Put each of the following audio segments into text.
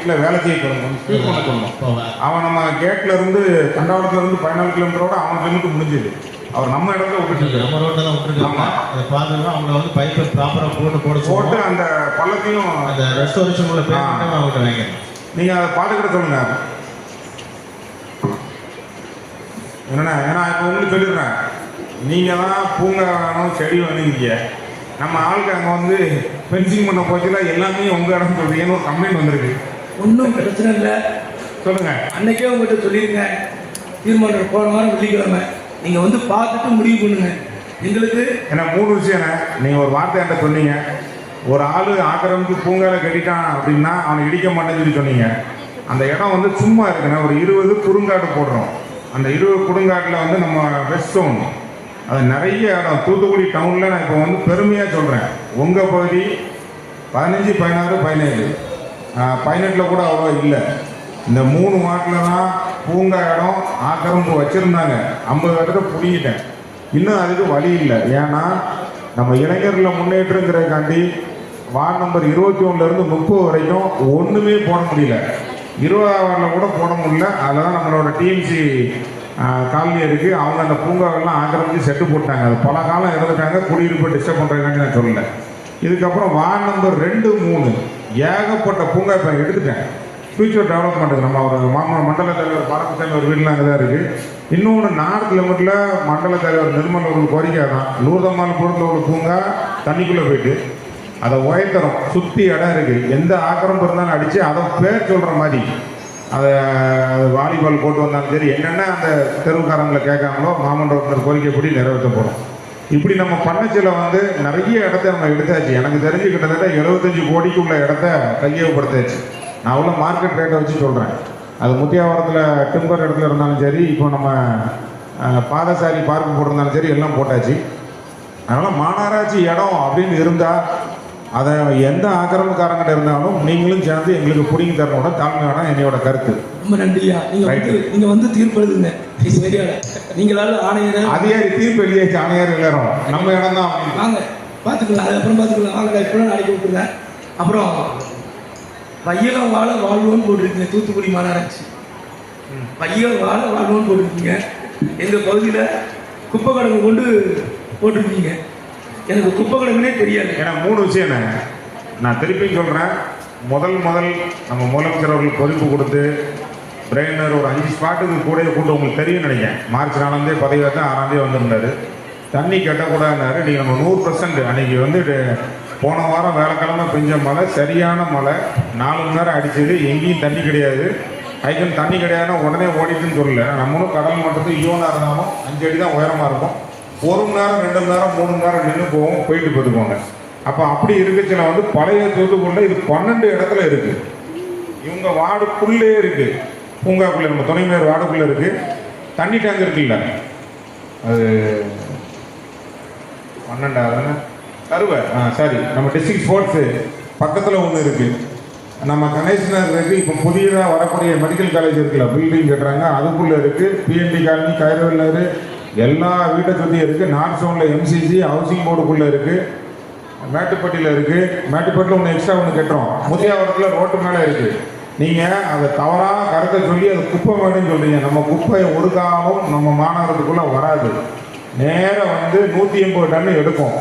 வீட்டில் வேலை செய்ய சொல்லணும் போவேன் அவன் நம்ம கேட்ல இருந்து தண்டவாளத்துல இருந்து பதினாலு கிலோமீட்டரோட அவன் கிலோமீட்டர் முடிஞ்சது. அவர் நம்ம இடத்துல விட்டுட்டு நம்ம ரோட்டில் தான் ஆமா. அதை பார்த்துட்டு அவங்கள வந்து பைப்பை ப்ராப்பராக போட்டு போட போட்டு அந்த பள்ளத்தையும் அந்த ரெஸ்டாரேஷன் உள்ள பேமெண்ட்டும் அவங்ககிட்ட வாங்கிடுறேன் நீங்க அதை பார்த்துக்கிட்ட சொல்லுங்க. என்னண்ணா ஏன்னா இப்போ உங்களுக்கு சொல்லிடுறேன். நீங்க தான் பூங்கா வேணும் செடி வேணுங்க நம்ம ஆளுக்கு அங்கே வந்து ஃபென்சிங் பண்ண போச்சுல எல்லாமே உங்க இடம் சொல்றீங்கன்னு ஒரு கம்ப்ளைண்ட் வந்திருக்கு. ஒன்றும் பிரச்சனை இல்லை. சொல்லுங்க. அன்னைக்கே உங்கள்கிட்ட சொல்லியிருக்கேன் தீர்மானம் போன வாரம் வெள்ளிக்கிழமை. நீங்கள் வந்து பார்த்துட்டு முடிவு பண்ணுங்க. எங்களுக்கு ஏன்னா மூணு விஷயம்ண்ணே நீங்கள் ஒரு வார்த்தை என்கிட்ட சொன்னீங்க. ஒரு ஆள் ஆக்கிரமிச்சு பூங்கால கட்டிட்டான் அப்படின்னா அவனை இடிக்க மாட்டேன்னு சொல்லி சொன்னீங்க. அந்த இடம் வந்து சும்மா இருக்குண்ணே. ஒரு இருபது குறுங்காடு போடுறோம். அந்த இருபது குறுங்காட்டில் வந்து நம்ம வெஸ்ட் ஜோன் அது நிறைய இடம். தூத்துக்குடி டவுனில் நான் இப்போ வந்து பெருமையாக சொல்கிறேன் உங்கள் பகுதி பதினஞ்சு பதினாறு பதினேழு. பதினெட்டில் கூட அவ்வளோ இல்லை. இந்த மூணு மாட்டில் தான் பூங்கா இடம் ஆக்கிரமிப்பு வச்சுருந்தாங்க. ஐம்பது இடத்துல புரியிட்டேன் இன்னும் அதுக்கு வழி இல்லை. ஏன்னா நம்ம இளைஞர்களை முன்னேற்றங்கிறதுக்காண்டி வார்டு நம்பர் இருபத்தி ஒன்றுலேருந்து முப்பது வரைக்கும் ஒன்றுமே போட முடியல. இருபதாம் வார்டில் கூட போட முடியல. அதில் தான் நம்மளோட டிஎம்சி காலனி இருக்குது அவங்க அந்த பூங்காவெல்லாம் ஆக்கிரமிச்சு செட்டு போட்டாங்க. அது பல காலம் இருந்துட்டாங்க. குடியிருப்பை டிஸ்டர்ப் பண்ணுறதுக்காண்டி நான் சொல்லலை. இதுக்கப்புறம் வார்டு நம்பர் ரெண்டு மூணு. ஏகப்பட்ட பூங்கா இப்போ எடுத்துட்டேன். ஃபியூச்சர் டெவலப்மெண்ட் நம்ம ஒரு மாமா மண்டல தலைவர் பாரதிசாமி ஒரு வீடுலாம் அங்கே தான் இருக்குது இன்னொன்று நாலு கிலோமீட்டரில் மண்டல தலைவர் நிர்மல் ஒரு கோரிக்கை தான் லூர்தம்மாள்புரத்தில் உள்ள பூங்கா தண்ணிக்குள்ளே போயிட்டு அதை உயர்த்தரும் சுற்றி இடம் இருக்குது எந்த ஆக்கிரம் இருந்தாலும் அடித்து அதை பேர் சொல்கிற மாதிரி. அதை வாலிபால் போட்டு வந்தாலும் சரி என்னென்ன அந்த தெருவுக்காரங்களை கேட்காங்களோ மாமன்ற கோரிக்கைப்படி நிறைவேற்ற போகிறோம் இப்படி நம்ம பண்ணச்சில வந்து நிறைய இடத்த நம்ம எடுத்தாச்சு. எனக்கு தெரிஞ்சு கிட்டத்தட்ட எழுபத்தஞ்சு கோடிக்குள்ள இடத்த கையகப்படுத்தாச்சு நான் உள்ள மார்க்கெட் ரேட்டை வச்சு சொல்கிறேன் அது முத்தியாவரத்தில் டிம்பர் இடத்துல இருந்தாலும் சரி இப்போ நம்ம பாதசாரி பார்க்கு போட்டிருந்தாலும் சரி எல்லாம் போட்டாச்சு. அதனால் மாநகராட்சி இடம் அப்படின்னு இருந்தால் அதை எந்த ஆக்கிரமிக்காரங்கிட்ட இருந்தாலும் நீங்களும் சேர்ந்து எங்களுக்கு பிடிங்கி தரணுட தாழ்மையான என்னையோட கருத்து. ரொம்ப நன்றியா? நீங்கள் வந்து. நீங்கள் வந்து தீர்ப்பு எழுதுங்க சரியான நீங்களால ஆணையரை அதிகாரி தீர்ப்பு எழுதியாச்சு ஆணையர் எல்லாரும். நம்ம இடம் தான். வாங்க. பார்த்துக்கலாம். அது அப்புறம் பார்த்துக்கலாம். வாங்க இப்போ நாளைக்கு விட்டுருங்க அப்புறம் பையகம் வாழ வாழ்வோன்னு போட்டிருக்கீங்க தூத்துக்குடி மாநகராட்சி. பையகம் வாழ வாழ்வோன்னு போட்டிருக்கீங்க. எங்கள் பகுதியில் குப்பை கடங்கு கொண்டு போட்டிருக்கீங்க. எனக்கு குப்பை தெரியாது. ஏன்னா மூணு விஷயம் நான் திருப்பி சொல்கிறேன் முதல் முதல் நம்ம முதலமைச்சர் அவர்கள் பொறுப்பு கொடுத்து பிரெயினர் ஒரு அஞ்சு ஸ்பாட்டுக்கு கூட கூட்டு உங்களுக்கு தெரியும் நினைக்கிறேன். மார்ச் நாலாந்தே பதவி தான் ஆறாந்தே வந்திருந்தாரு. தண்ணி கட்டக்கூடாதுனாரு நீங்கள் நம்ம நூறு பர்சன்ட் அன்றைக்கி வந்து போன வாரம் வேலைக்கிழமை பெஞ்ச மழை சரியான மழை. நாலு மணி நேரம் அடிச்சது. எங்கேயும் தண்ணி கிடையாது. ஐக்கன் தண்ணி கிடையாதுன்னா உடனே ஓடிட்டுன்னு சொல்லல. நம்மளும் கடல் மட்டத்துக்கு ஈவனாக இருந்தாலும் அஞ்சு அடி தான் உயரமாக இருக்கும். ஒரு மணி நேரம் ரெண்டு மணி நேரம் மூணு மணி நேரம் நின்று போவோம் போயிட்டு போட்டுக்கோங்க அப்போ அப்படி இருக்கச்சுல வந்து பழைய தூத்துக்குள்ள இது பன்னெண்டு இடத்துல இருக்கு. இவங்க வார்டுக்குள்ளே இருக்கு. பூங்காக்குள்ளே நம்ம துணைமையர் வார்டுக்குள்ளே இருக்கு. தண்ணி டேங்க் இருக்குல்ல அது பன்னெண்டாவது கருவை. ஆ சரி. நம்ம டிஸ்ட்ரிக்ட் ஸ்போர்ட்ஸு பக்கத்தில் ஒன்று இருக்கு. நம்ம கணேசனர் இருக்கு. இப்போ புதியதாக வரக்கூடிய மெடிக்கல் காலேஜ் இருக்குல்ல பில்டிங் கட்டுறாங்க. அதுக்குள்ளே இருக்கு. பிஎன்டி காலனி கைரவல்லர் எல்லா வீட்டை சுற்றி இருக்கு. நார்த் சோனில் எம்சிசி ஹவுசிங் போர்டுக்குள்ளே இருக்கு. மேட்டுப்பட்டியில் இருக்கு. மேட்டுப்பட்டியில் ஒன்று எக்ஸ்ட்ரா ஒன்று கட்டுறோம். முதியாவரத்தில் ரோட்டு மேலே இருக்கு. நீங்கள் அதை தவறாக கருத்தை சொல்லி அது குப்பை வேணும்னு சொல்றீங்க. நம்ம குப்பை ஒரு காலம் நம்ம மாநகரத்துக்குள்ளே வராது. நேராக வந்து நூற்றி எண்பது டன் எடுக்கும்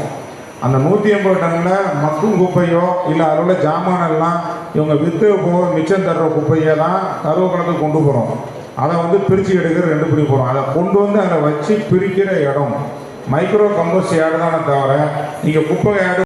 அந்த நூற்றி எண்பது டன்னில் மக்கும் குப்பையோ இல்லை அதில் உள்ள ஜாமானெல்லாம் இவங்க விற்று போக மிச்சம் தர்ற குப்பையை தான் கருவக்குளத்துக்கு கொண்டு போகிறோம் அதை வந்து பிரித்து எடுக்கிற ரெண்டு பிடி போகிறோம் அதை கொண்டு வந்து அதை வச்சு பிரிக்கிற இடம். மைக்ரோ கம்போஸ்ட் ஏடு தானே தவிர நீங்கள் குப்பை ஏடு